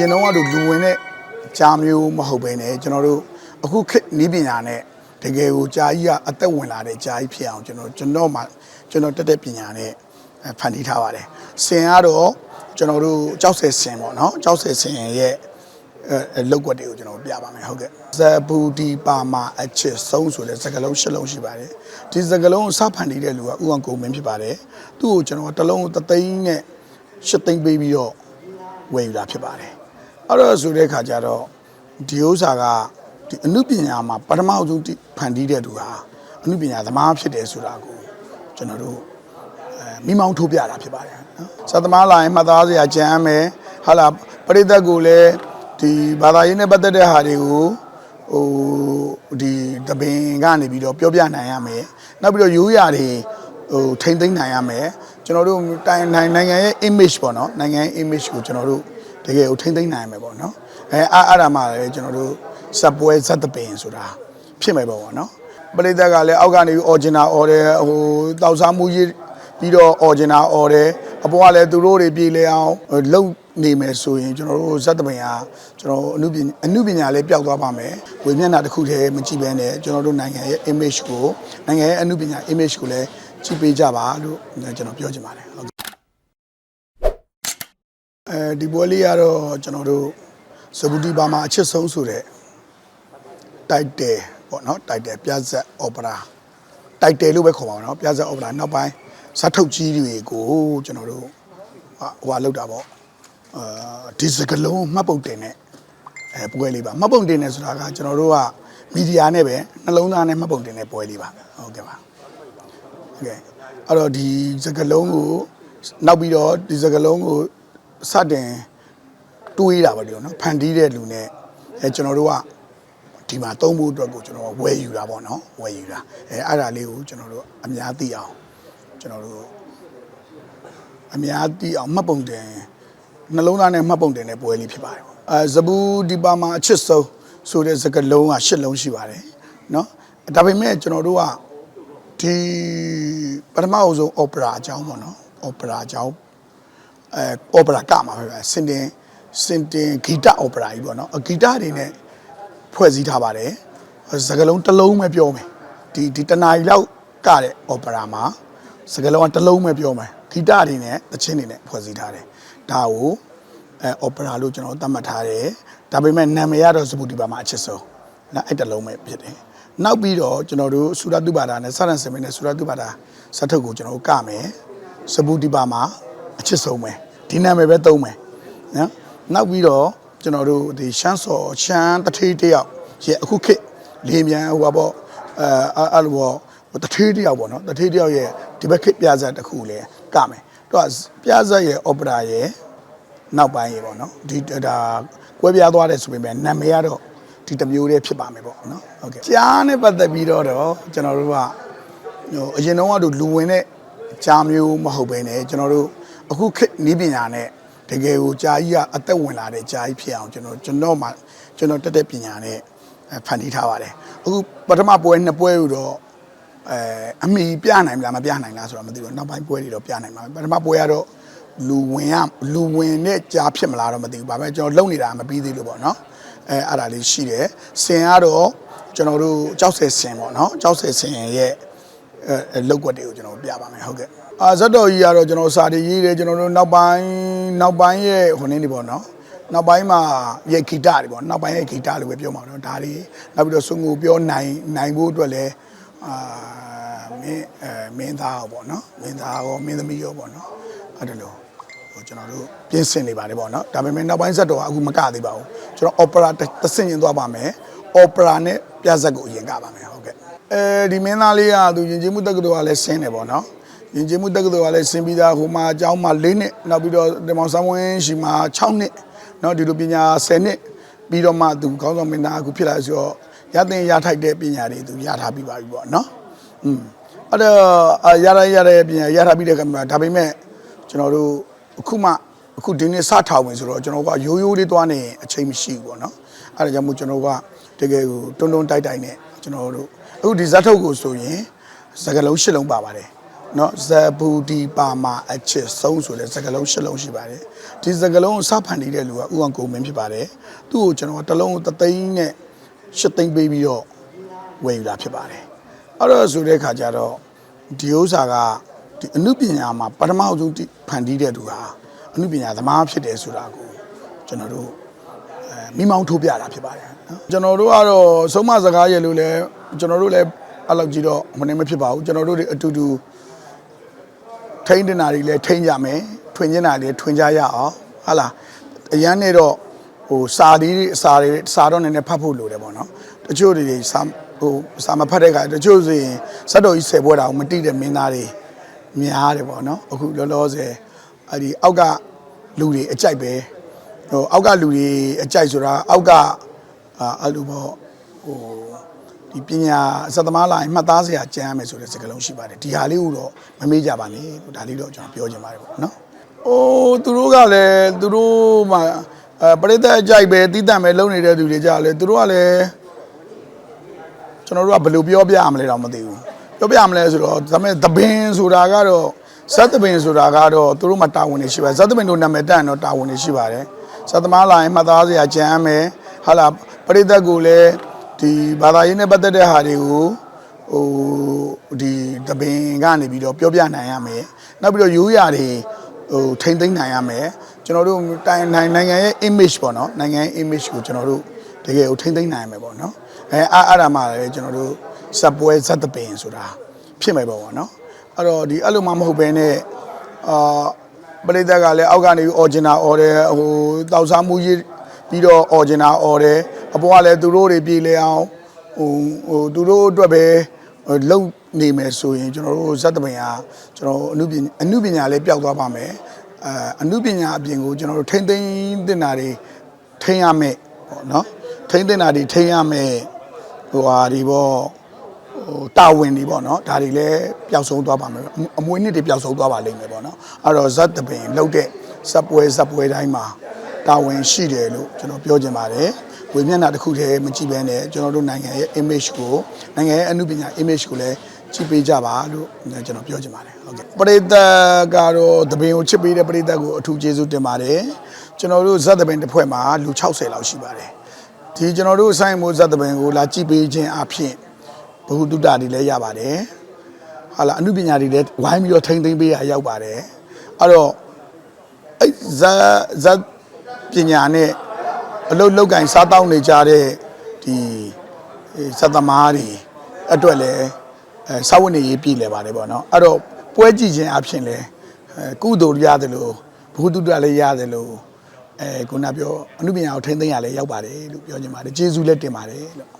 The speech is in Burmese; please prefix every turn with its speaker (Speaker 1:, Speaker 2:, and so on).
Speaker 1: ရင်တော့ကတော့လူဝင်တဲ့ကြားမျိုးမဟုတ်ဘဲねကျွန်တော်တို့အခုခေတ်နီးပညာနဲ့တကယ်ကိုကြားကြီးကအသက်ဝင်လာတဲ့ကြားကြီးဖြစ်အောင်ကျွန်တော်ကျွန်တော်မှကျွန်တော်တက်တဲ့ပညာနဲ့အဲဖန်တီးထားပါတယ်စင်ကတော့ကျွန်တော်တို့ကြောက်ဆယ်စင်ပေါ့နော်ကြောက်ဆယ်စင်ရဲ့အဲလောက်ွက်တွေကိုကျွန်တော်ပြပါမယ်ဟုတ်ကဲ့ဇဘူဒီပါမာအချစ်ဆုံးဆိုတဲ့စကားလုံးရှစ်လုံးရှိပါတယ်ဒီစကားလုံးကိုစဖန်တီးတဲ့လူကဥအောင်ကုန်မင်းဖြစ်ပါတယ်သူ့ကိုကျွန်တော်တစ်လုံးတစ်သိန်းနဲ့ရှစ်သိန်းပေးပြီးတော့ဝယ်ယူတာဖြစ်ပါတယ် အဲ့တော့ဆိုတဲ့ခါကျတော့ဒီဥစ္စာကဒီအမှုပညာမှာပထမအဆုံးဖန်တီးတဲ့သူဟာအမှုပညာသမားဖြစ်တယ်ဆိုတာကိုကျွန်တော်တို့အဲမိမောင်းထိုးပြတာဖြစ်ပါတယ်နော်စသမားလာရင်မှတ်သားစရာကြမ်းမယ်ဟာလာပရိသတ်ကိုလည်းဒီဘာသာရေးနဲ့ပတ်သက်တဲ့ဟာတွေကိုဟိုဒီတပင်ကနေပြီးတော့ပြောပြနိုင်ရမယ်နောက်ပြီးတော့ရိုးရာတွေဟိုထိမ့်သိမ့်နိုင်ရမယ်ကျွန်တော်တို့တိုင်နိုင်နိုင်ငံရဲ့ image ပေါ့နော်နိုင်ငံရဲ့ image ကိုကျွန်တော်တို့ တကယ်ကိုထိမ့်သိမ့်နိုင်ရမယ်ပေါ့နော်အဲအားအားဒါမှလည်းကျွန်တော်တို့စပ်ပွဲဇက်တပင်ဆိုတာဖြစ်မယ်ပေါ့နော်ပရိသတ်ကလည်းအောက်ကနေပြီး original order ဟိုတောက်စားမှုကြီးပြီးတော့ original order အပေါ်ကလည်းသူတို့တွေပြည်လဲအောင်လုံနေမယ်ဆိုရင်ကျွန်တော်တို့ဇက်တပင်ဟာကျွန်တော်အမှုပညာအမှုပညာလေးပျောက်သွားပါမယ်ဝေမျက်နှာတစ်ခုတည်းမကြည့်ဘဲနဲ့ကျွန်တော်တို့နိုင်ငံရဲ့ image ကိုနိုင်ငံရဲ့အမှုပညာ image ကိုလည်းကြည့်ပေးကြပါလို့ကျွန်တော်ပြောချင်ပါတယ်ဟုတ်ကဲ့ အဲဒီပွဲလေးကတော့ကျွန်တော်တို့ဇဘူတီဘာမှာအချစ်ဆုံးဆိုတဲ့တိုက်တယ်ပေါ့နော်တိုက်တယ်ပြဇက်အော်ပရာတိုက်တယ်လို့ပဲခေါ်ပါတော့နော်ပြဇက်အော်ပရာနောက်ပိုင်းဇတ်ထုတ်ကြီးတွေကိုကျွန်တော်တို့ဟဟိုလောက်တာပေါ့အာဒီစကလုံးမှတ်ပုတ်တင်တဲ့အဲပွဲလေးပါမှတ်ပုံတင်နေဆိုတာကကျွန်တော်တို့ကမီဒီယာနဲ့ပဲနှလုံးသားနဲ့မှတ်ပုံတင်တဲ့ပွဲလေးပါဟုတ်ကဲ့ပါဟုတ်ကဲ့အဲ့တော့ဒီစကလုံးကိုနောက်ပြီးတော့ဒီစကလုံးကို စတင်တွေးတာပါဒီလိုနော်ဖန်တီးတဲ့လူနဲ့အဲကျွန်တော်တို့ကဒီမှာသုံးဖို့အတွက်ကိုကျွန်တော်ဝယ်ယူတာပေါ့နော်ဝယ်ယူတာအဲအဲ့ဒါလေးကိုကျွန်တော်တို့အများသိအောင်ကျွန်တော်တို့အများသိအောင်မှတ်ပုံတင်နှလုံးသားနဲ့မှတ်ပုံတင်တဲ့ပွဲလေးဖြစ်ပါတယ်ပေါ့အဲဇဘူဒီပါမှာအချစ်ဆုံးဆိုတဲ့စကားလုံးကရှစ်လုံးရှိပါတယ်နော်ဒါပေမဲ့ကျွန်တော်တို့ကဒီပထမအဆုံး opera အကြောင်းပေါ့နော် opera အကြောင်း အဲအော်ပရာကမှာပဲဗျစင်တင်စင်တင်ဂီတအော်ပရာကြီးပေါ့နော်အဂီတတွေနဲ့ဖွဲ့စည်းထားပါတယ်စကလုံးတစ်လုံးပဲပြောမယ်ဒီဒီတနားရီလောက်ကတဲ့အော်ပရာမှာစကလုံးကတစ်လုံးပဲပြောမယ်ဂီတတွေနဲ့သချင်းတွေနဲ့ဖွဲ့စည်းထားတယ်ဒါကိုအဲအော်ပရာလို့ကျွန်တော်သတ်မှတ်ထားတယ်ဒါပေမဲ့နာမည်ကတော့စပူတီပါမှာအချစ်ဆုံးနော်အဲ့တစ်လုံးပဲဖြစ်တယ်နောက်ပြီးတော့ကျွန်တော်တို့ဆူရတုပါဒာနဲ့စရန်စမင်းနဲ့ဆူရတုပါဒာစတ်ထုတ်ကိုကျွန်တော်တို့ကမယ်စပူတီပါမှာ အချစ်ဆုံးပဲဒီနာမည်ပဲသုံးမယ်နော်နောက်ပြီးတော့ကျွန်တော်တို့ဒီရှမ်းစော်ရှမ်းတထေးတယောက်ရဲ့အခုခေတ်လေမြန်ဟိုပါပေါ့အဲအဲ့လိုပေါ့တထေးတယောက်ပေါ့နော်တထေးတယောက်ရဲ့ဒီဘက်ခေတ်ပြဇာတ်တစ်ခုလဲကမယ်တော့ပြဇာတ်ရဲ့ opera ရဲ့နောက်ပိုင်းရေပေါ့နော်ဒီဒါကွဲပြားသွားတယ်ဆိုပေမဲ့နာမည်ကတော့ဒီတစ်မျိုးတည်းဖြစ်ပါမယ်ပေါ့နော်ဟုတ်ကဲ့ကြားနဲ့ပတ်သက်ပြီးတော့တော့ကျွန်တော်တို့ကဟိုအရင်တော့ကတော့လူဝင်တဲ့ကြားမျိုးမဟုတ်ဘဲねကျွန်တော်တို့ အခုခေတ်နီးပညာနဲ့တကယ်ကိုကြားကြီးကအသက်ဝင်လာတဲ့ကြားကြီးဖြစ်အောင်ကျွန်တော်ကျွန်တော်မှကျွန်တော်တက်တဲ့ပညာနဲ့ဖန်တီးထားပါတယ်အခုပထမပွဲနှစ်ပွဲယူတော့အဲအမိပြနိုင်မလားမပြနိုင်လားဆိုတော့မသိဘူးနောက်ပိုင်းပွဲတွေတော့ပြနိုင်ပါမယ်ပထမပွဲကတော့လူဝင်ရလူဝင်နဲ့ကြားဖြစ်မလားတော့မသိဘူးဘာပဲကျွန်တော်လုံနေတာမပြီးသေးလို့ပေါ့နော်အဲအဲ့ဒါလေးရှိတယ်စင်ကတော့ကျွန်တော်တို့ကြောက်ဆယ်စင်ပေါ့နော်ကြောက်ဆယ်စင်ရဲ့အဲလောက်ွက်တွေကိုကျွန်တော်ပြပါမယ်ဟုတ်ကဲ့ အာဇတ်တော်ကြီးကတော့ကျွန်တော်စာတွေရေးတယ်ကျွန်တော်တို့နောက်ပိုင်းနောက်ပိုင်းရဲ့ဟိုနည်းနေပေါ့နော်နောက်ပိုင်းမှာရဲ့ဂီတတွေပေါ့နောက်ပိုင်းရဲ့ဂီတလို့ပဲပြောမှာတော့ဒါတွေနောက်ပြီးတော့စုံကိုပြောနိုင်နိုင်ဖို့အတွက်လည်းအာမင်းအဲမင်းသားရောပေါ့နော်မင်းသားရောမင်းသမီးရောပေါ့နော်အဲ့ဒါလို့ဟိုကျွန်တော်တို့ပြင်ဆင်နေပါတယ်ပေါ့နော်ဒါပေမဲ့နောက်ပိုင်းဇက်တော်ကအခုမကသေးပါဘူးကျွန်တော် opera တစ်ဆင့်ရင်သွားပါမယ် opera နဲ့ပြဇက်ကိုအရင်ကပါမယ်ဟုတ်ကဲ့အဲဒီမင်းသားလေးကသူယဉ်ကျေးမှုတက္ကသိုလ်ကလည်းဆင်းတယ်ပေါ့နော် ယဉ်ကျေးမှုတက္ကသိုလ်ကလည်းဆင်းပြီးသားဟိုမှာအကျောင်းမှာ၄နှစ်နောက်ပြီးတော့ဒီမောင်ဆန်းဝင်းရှိမှာ6နှစ်เนาะဒီလိုပညာ10နှစ်ပြီးတော့မှသူခေါင်းဆောင်မင်းသားအခုဖြစ်လာဆိုတော့ရတဲ့ရထိုက်တဲ့ပညာတွေသူရထားပြီးပါပြီပေါ့နော်อืมအဲ့တော့ရရရတဲ့ပညာရထားပြီးတဲ့ကံမှာဒါပေမဲ့ကျွန်တော်တို့အခုမှအခုဒီနေ့စထောင်ဝင်ဆိုတော့ကျွန်တော်ကရိုးရိုးလေးသွားနေရင်အချိန်မရှိဘူးပေါ့နော်အဲ့ဒါကြောင့်မို့ကျွန်တော်ကတကယ်ကိုတွန်းတွန်းတိုက်တိုက်နဲ့ကျွန်တော်တို့အခုဒီဇက်ထုတ်ကိုဆိုရင်စကလုံး၈လုံးပါပါတယ် နော်ဇဘူဒီပါမာအချစ်ဆုံးဆိုတဲ့စကားလုံးရှစ်လုံးရှိပါတယ်ဒီစကားလုံးကိုစဖန်နေတဲ့လူကဥအောင်ကုန်မင်းဖြစ်ပါတယ်သူ့ကိုကျွန်တော်တစ်လုံးတစ်သိန်းနဲ့ရှစ်သိန်းပေးပြီးတော့ဝယ်ယူတာဖြစ်ပါတယ်အဲ့တော့ဆိုတဲ့ခါကျတော့ဒီဥစ္စာကဒီအမှုပညာမှာပထမအဆုံးဖန်တီးတဲ့သူဟာအမှုပညာသမားဖြစ်တယ်ဆိုတာကိုကျွန်တော်တို့အဲမိမောင်းထိုးပြတာဖြစ်ပါတယ်နော်ကျွန်တော်တို့ကတော့ဆုံးမစကားရလို့လဲကျွန်တော်တို့လည်းအဲ့လောက်ကြီးတော့မနေမဖြစ်ပါဘူးကျွန်တော်တို့တွေအတူတူ ထိန်းတင်တာတွေလည်းထိန်းကြမယ်ထွင်ကျင်တာတွေလည်းထွင်ကြရအောင်ဟာလားအရန်နေတော့ဟိုစာဒီစာတွေစာတော့နည်းနည်းဖတ်ဖို့လိုတယ်ပေါ့နော်တချို့တွေစာဟိုစာမဖတ်တဲ့ခါတချို့ဆိုရင်စက်တော်ကြီးဆယ်ပွဲတာကိုမတိတဲ့မင်းသားတွေများတယ်ပေါ့နော်အခုလောလောဆယ်အဲ့ဒီအောက်ကလူတွေအကြိုက်ပဲဟိုအောက်ကလူတွေအကြိုက်ဆိုတာအောက်ကအာအဲ့လိုပေါ့ဟို ဒီပညာစက်သမားလာရင်မှတ်သားစရာကြမ်းရမယ်ဆိုတဲ့စကားလုံးရှိပါတယ်ဒီဟာလေးကိုတော့မမေ့ကြပါနဲ့လို့ဒါလေးတော့ကျွန်တော်ပြောချင်ပါတယ်ပေါ့နော်။အိုးသူတို့ကလည်းသူတို့မှအဲပရိသတ်အကြိုက်ပဲတီးတန့်ပဲလုပ်နေတဲ့သူတွေကြလည်းသူတို့ကလည်းကျွန်တော်တို့ကဘယ်လိုပြောပြရမလဲတော့မသိဘူးပြောပြရမလဲဆိုတော့ဒါပေမဲ့သပင်ဆိုတာကတော့ဇတ်သပင်ဆိုတာကတော့သူတို့မှတာဝန်နေရှိပါတယ်ဇတ်သပင်တို့နာမည်တန်တော့တာဝန်နေရှိပါတယ်ဇတ်သမားလာရင်မှတ်သားစရာကြမ်းရမယ်ဟာလာပရိသတ်ကိုလည်း ဒီဘာသာရေးနဲ့ပတ်သက်တဲ့ဟာတွေကိုဟိုဒီသပင်ကနေပြီးတော့ပြောပြနိုင်ရမယ်နောက်ပြီးတော့ရိုးရာတွေဟိုထိမ့်သိမ့်နိုင်ရမယ်ကျွန်တော်တို့တိုင်းနိုင်နိုင်ငံရဲ့ image ပေါ့နော်နိုင်ငံရဲ့ image ကိုကျွန်တော်တို့တကယ်ကိုထိမ့်သိမ့်နိုင်ရမယ်ပေါ့နော်အဲအဲ့အဲ့ဒါမှလည်းကျွန်တော်တို့စက်ပွဲဇက်သပင်ဆိုတာဖြစ်မယ်ပေါ့နော်အဲ့တော့ဒီအဲ့လိုမှမဟုတ်ဘဲနဲ့အာပရိသတ်ကလည်းအောက်ကနေ original order ဟိုတောက်စားမှုကြီးပြီးတော့ original order အပေါ်ကလည်းသူတို့တွေပြည်လဲအောင်ဟိုဟိုသူတို့အတွက်ပဲလုံနေမယ်ဆိုရင်ကျွန်တော်တို့ဇက်တပင်ဟာကျွန်တော်အမှုပညာအမှုပညာလေးပျောက်သွားပါမယ်အဲအမှုပညာအပြင်ကိုကျွန်တော်တို့ထိမ့်သိမ်းတင်တာတွေထိမ့်ရမယ်ပေါ့နော်ထိမ့်တင်တာတွေထိမ့်ရမယ်ဟိုဟာဒီပေါ့ဟိုတာဝန်တွေပေါ့နော်ဒါတွေလည်းပျောက်ဆုံးသွားပါမယ်အအမွေနှစ်တွေပျောက်ဆုံးသွားပါလိမ့်မယ်ပေါ့နော်အဲ့တော့ဇက်တပင်လှုပ်တဲ့ဇက်ပွဲဇက်ပွဲတိုင်းမှာတာဝန်ရှိတယ်လို့ကျွန်တော်ပြောချင်ပါတယ် ဝေမျက်နှာတစ်ခုတည်းမကြည့်ဘဲနဲ့ကျွန်တော်တို့နိုင်ငံရဲ့ image ကိုနိုင်ငံရဲ့အမှုပညာ image ကိုလည်းကြည့်ပေးကြပါလို့ကျွန်တော်ပြောချင်ပါတယ်ဟုတ်ကဲ့ပရိသတ်ကတော့တပင်ကိုချစ်ပေးတဲ့ပရိသတ်ကိုအထူးကျေးဇူးတင်ပါတယ်ကျွန်တော်တို့ဇက်တပင်တစ်ဖွဲ့မှာလူ60လောက်ရှိပါတယ်ဒီကျွန်တော်တို့ဆိုင်မိုးဇက်တပင်ကိုလာကြည့်ပေးခြင်းအဖြစ်ဘ ഹു တုတ္တတွေလည်းရပါတယ်ဟာလာအမှုပညာတွေလည်းဝိုင်းပြီးတော့ထိမ့်သိမ့်ပေးရရောက်ပါတယ်အဲ့တော့အဲ့ဇက်ဇက်ပညာနဲ့ အလုတ်လောက်ကင်စားတောင်းနေကြတဲ့ဒီစက်သမားတွေအတွက်လည်းအဲစာဝတ်နေရေးပြည်လဲပါတယ်ပေါ့နော်အဲ့တော့ပွဲကြည့်ခြင်းအဖြစ်လဲအဲကုသိုလ်ရတယ်လို့ဘုသူတ္တလည်းရတယ်လို့အဲခုနပြောအနုပညာကိုထိန်းသိမ်းရလဲရောက်ပါတယ်လို့ပြောချင်ပါတယ်ကျေးဇူးလည်းတင်ပါတယ်လို့